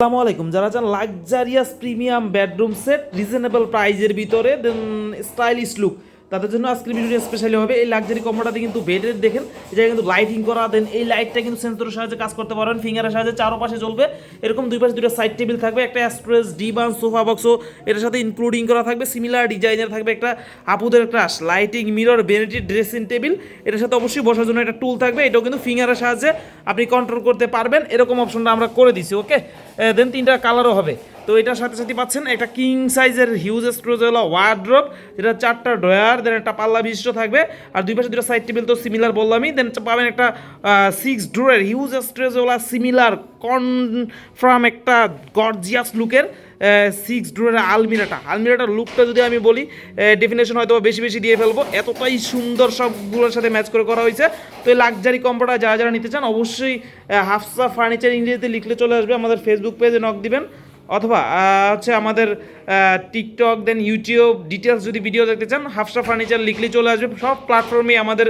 আসসালামু আলাইকুম। যারা চান luxurious premium bedroom set reasonable প্রাইজের ভিতরে দেন স্টাইলিশ লুক তাদের জন্য আজকের ভিডিওটি স্পেশালি হবে। এই লাক্সারি কম্বোটাতে কিন্তু বেডের দেখেন এটা কিন্তু লাইটিং করা দেন এই লাইটটা কিন্তু সেন্সরের সাহায্যে কাজ করতে পারবেন ফিঙ্গারের সাহায্যে চারপাশে জ্বলবে। এরকম দুই পাশে দুটো সাইড টেবিল থাকবে, একটা স্টোরেজ ডিবান সোফা বক্সও এটার সাথে ইনক্লুডিং করা থাকবে। সিমিলার ডিজাইনের থাকবে একটা আপুদের crush lighting mirror vanity dressing table এটার সাথে অবশ্যই বসার জন্য একটা টুল থাকবে। এটাও কিন্তু ফিঙ্গারের সাহায্যে আপনি কন্ট্রোল করতে পারবেন। এরকম অপশনটা আমরা করে দিছি ওকে দেন তিনটা কালারও হবে। তো এটার সাথে সাথে পাচ্ছেন একটা কিং সাইজের হিউজ স্টোরেজ হলো ওয়ার্ড্রপ যেটা চারটা ড্রয়ার দেন একটা পাল্লা বিশিষ্ট থাকবে। আর দুই পাশে দুটো সাইড টেবিল তো সিমিলার বললামই দেন পাবেন একটা সিক্স ড্রোয়ের হিউজ স্টোরেজ হলো সিমিলার কনফার্ম একটা গর্জিয়াস লুকের সিক্স ড্রোয়ের আলমিরাটা। আলমিরাটার লুকটা যদি আমি বলি ডেফিনেশন হয়তো বেশি বেশি দিয়ে ফেলব। এতটাই সুন্দর সবগুলোর সাথে ম্যাচ করে করা হয়েছে। তো এই লাক্সারি কম্পোটা যারা যারা নিতে চান, অবশ্যই হাফসা ফার্নিচার ইংরেজিতে লিখলে চলে আসবে। আমাদের ফেসবুক পেজে নক দিবেন। অথবা হচ্ছে আমাদের টিকটক দেন ইউটিউব ডিটেলস যদি ভিডিও দেখতে চান হাফসা ফার্নিচার লিখলেই চলে আসবে। সব প্ল্যাটফর্মে আমাদের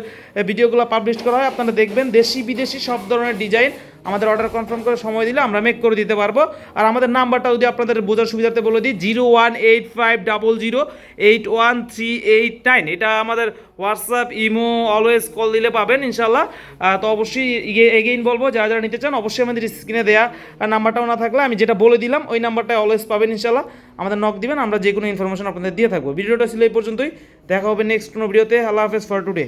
ভিডিওগুলো পাবলিশ করা হয়। আপনারা দেখবেন দেশি বিদেশি সব ধরনের ডিজাইন আমাদের অর্ডার কনফার্ম করে সময় দিলে আমরা মেক করে দিতে পারব। আর আমাদের নাম্বারটা যদি আপনাদের বোঝার সুবিধাতে বলে দিই zero one eight five double zero eight one three eight nine এটা আমাদের হোয়াটসঅ্যাপ ইমো অলওয়েজ কল দিলে পাবেন ইনশাল্লাহ তো অবশ্যই এগেইন বলব যারা যারা নিতে চান, অবশ্যই আমাদের স্ক্রিনে দেওয়া নাম্বারটাও না থাকলে আমি যেটা বলে দিলাম, ওই নাম্বারটায় অলওয়েজ পাবেন ইনশাল্লাহ আমাদের নক দিবেন, আমরা যে কোনো ইনফরমেশন আপনাদের দিয়ে থাকব। ভিডিওটা ছিল এই পর্যন্তই। দেখা হবে নেক্সট কোনো ভিডিওতে আল্লাহ হাফেজ ফর টুডে